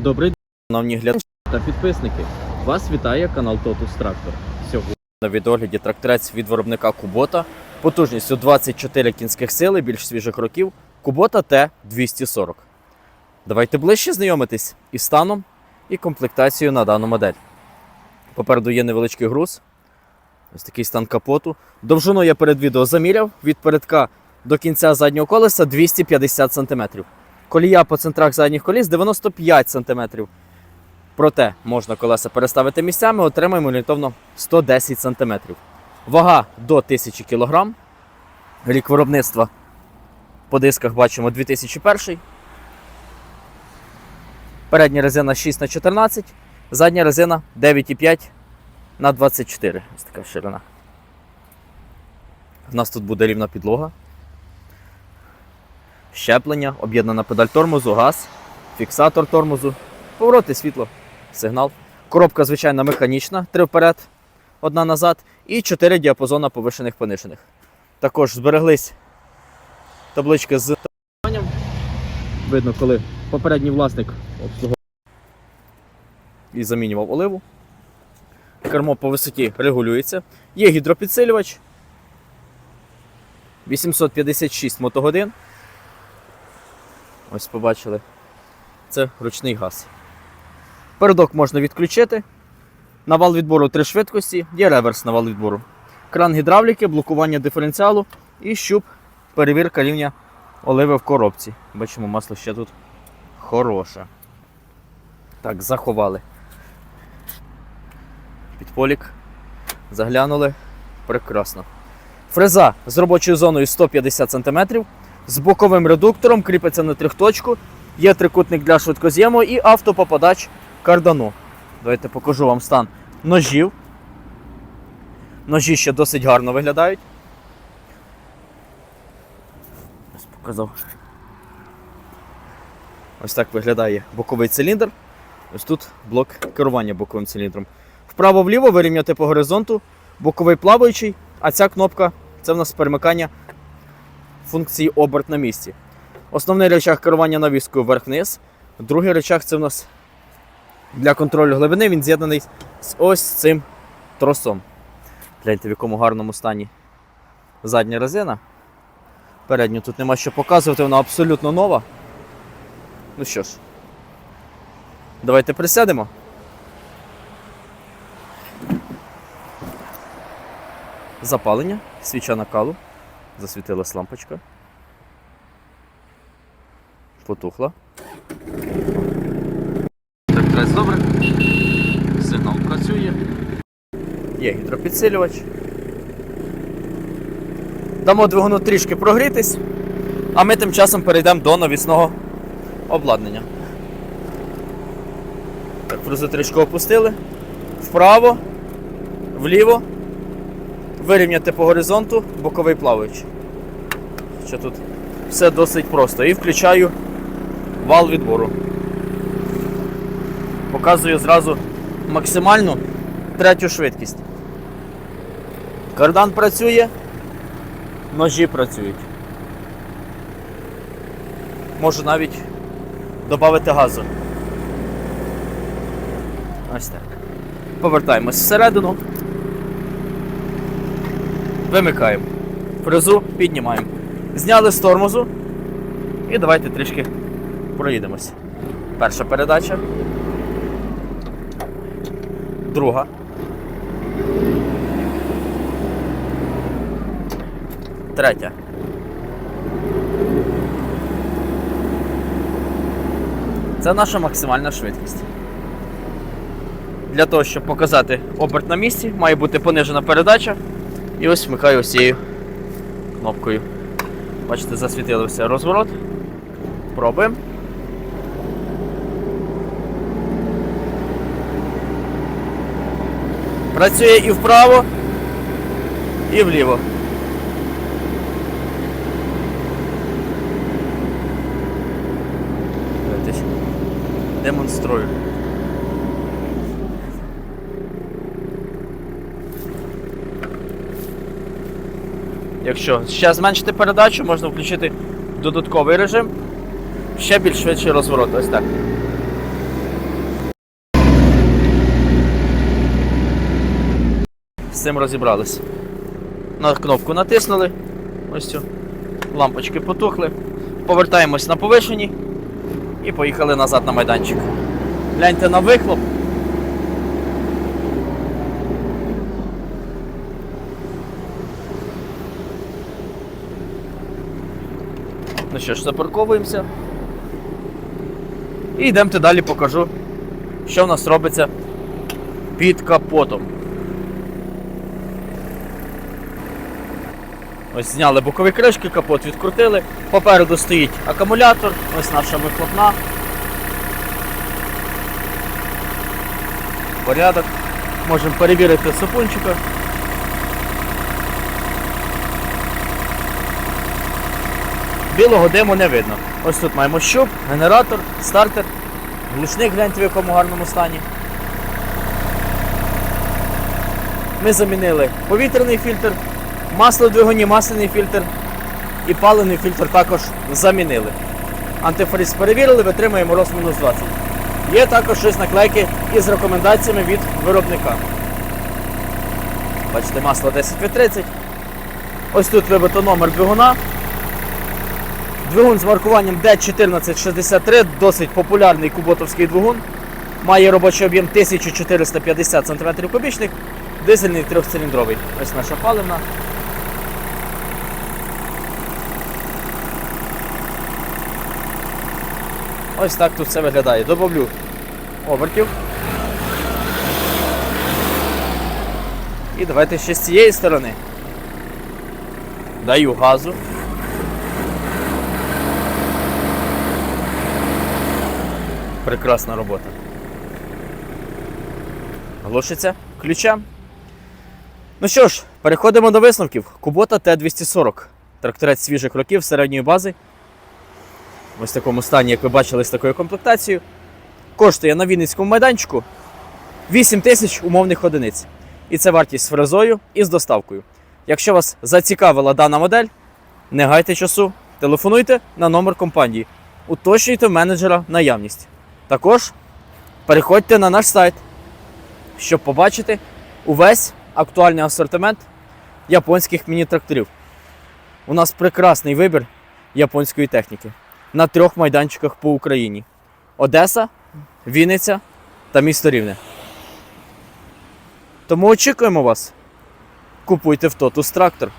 Добрий день, Шановні глядачі, та підписники. Вас вітає канал Totus Tractor. Сьогодні на відогляді тракторець від виробника Кубота потужністю 24 кінських сили більш свіжих років Кубота Т240. Давайте ближче знайомитись із станом і комплектацією на дану модель. Попереду є невеличкий груз. Ось такий стан капоту. Довжину я перед відео заміряв від передка до кінця заднього колеса 250 см. Колія по центрах задніх коліс 95 см. Проте можна колеса переставити місцями, отримаємо орієнтовно 110 см. Вага до 1000 кг. Рік виробництва по дисках бачимо 2001. Передня резина 6 на 14, задня резина 9,5 на 24. Ось така ширина. У нас тут буде рівна підлога. Щеплення, об'єднана педаль тормозу, газ, фіксатор тормозу, повороти світло сигнал. Коробка, звичайно, механічна, три вперед, одна назад, і чотири діапазона повишених понижених. Також збереглись таблички з Ваням. видно, коли попередній власник обслуговував і замінював оливу. Кермо по висоті регулюється. Є гідропідсилювач. 856 мотогодин. Ось побачили. Це ручний газ. Передок можна відключити. На вал відбору три швидкості, є реверс на вал відбору. Кран гідравліки, блокування диференціалу і щуп, перевірка рівня оливи в коробці. Бачимо, масло ще тут хороше. Так, заховали. Підполік. Заглянули. Прекрасно. Фреза з робочою зоною 150 см, з боковим редуктором, кріпиться на трьохточку. Є трикутник для швидкоз'єму і автопопадач кардану. Давайте покажу вам стан ножів. Ножі ще досить гарно виглядають. Ось показав. Ось так виглядає боковий циліндр. Ось тут блок керування боковим циліндром. Вправо-вліво вирівняти по горизонту, боковий плаваючий, а ця кнопка це в нас перемикання функції оберт на місці. Основний рычаг керування навіскою вверх-вниз. Другий рычаг це в нас для контролю глибини, він з'єднаний з ось цим тросом. Гляньте, в якому гарному стані задня резина. Передню тут нема що показувати, вона абсолютно нова. Ну що ж, давайте присядемо. Запалення, свіча накалу, засвітилась лампочка. Потухла. Так, добре. Сигнал працює. Є гідропідсилювач. Дамо двигуну трішки прогрітись, а ми тим часом перейдемо до навісного обладнання. Так, фрезу трішки опустили. Вправо, вліво, вирівняти по горизонту, боковий плаваючий. Що тут все досить просто. І включаю вал відбору. Показую зразу максимальну третю швидкість. Кардан працює, ножі працюють. Можу навіть додати газу. Ось так. Повертаємось всередину. Вимикаємо. Фрезу піднімаємо. Зняли з тормозу. І давайте трішки проїдемось. Перша передача. Друга. Третя. Це наша максимальна швидкість. Для того, щоб показати оберт на місці, має бути понижена передача. І ось вмикаю ось цією кнопкою. Бачите, засвітився розворот. Пробуємо. Працює і вправо, і вліво. Демонструю. Якщо ще зменшити передачу, можна включити додатковий режим, ще більш швидший розворот. Ось так. З цим розібрались. На кнопку натиснули. Ось цю. Лампочки потухли. Повертаємось на повишенні і поїхали назад на майданчик. Гляньте на вихлоп. Що ж, запарковуємося. І йдемте далі покажу, що в нас робиться під капотом. Ось зняли бокові кришки, капот відкрутили. Попереду стоїть акумулятор, ось наша вихлопна. Порядок. Можемо перевірити сапунчика. Білого диму не видно. Ось тут маємо щуп, генератор, стартер, глушник гляньте в якому гарному стані. Ми замінили повітряний фільтр, масло в двигуні, масляний фільтр і паливний фільтр також замінили. Антифриз перевірили, витримує мороз мінус 20. Є також щось наклейки із рекомендаціями від виробника. Бачите, масло 10В30. Ось тут вибито номер двигуна. Двигун з маркуванням D1463, досить популярний куботовський двигун. Має робочий об'єм 1450 см кубічних, дизельний трьохциліндровий. Ось наша паливна. Ось так тут все виглядає. Добавлю обертів. І давайте ще з цієї сторони. Даю газу. Прекрасна робота. Глушиться ключа. Ну що ж, переходимо до висновків. Кубота Т-240. Тракторець свіжих років середньої бази. Ось в такому стані, як ви бачили, з такою комплектацією. Коштує на Вінницькому майданчику 8 тисяч умовних одиниць. І це вартість з фрезою і з доставкою. Якщо вас зацікавила дана модель, не гайте часу, телефонуйте на номер компанії, уточнюйте менеджера наявність. Також переходьте на наш сайт, щоб побачити увесь актуальний асортимент японських міні-тракторів. У нас прекрасний вибір японської техніки на трьох майданчиках по Україні: Одеса, Вінниця та місто Рівне. Тому очікуємо вас. Купуйте в Тотус трактор.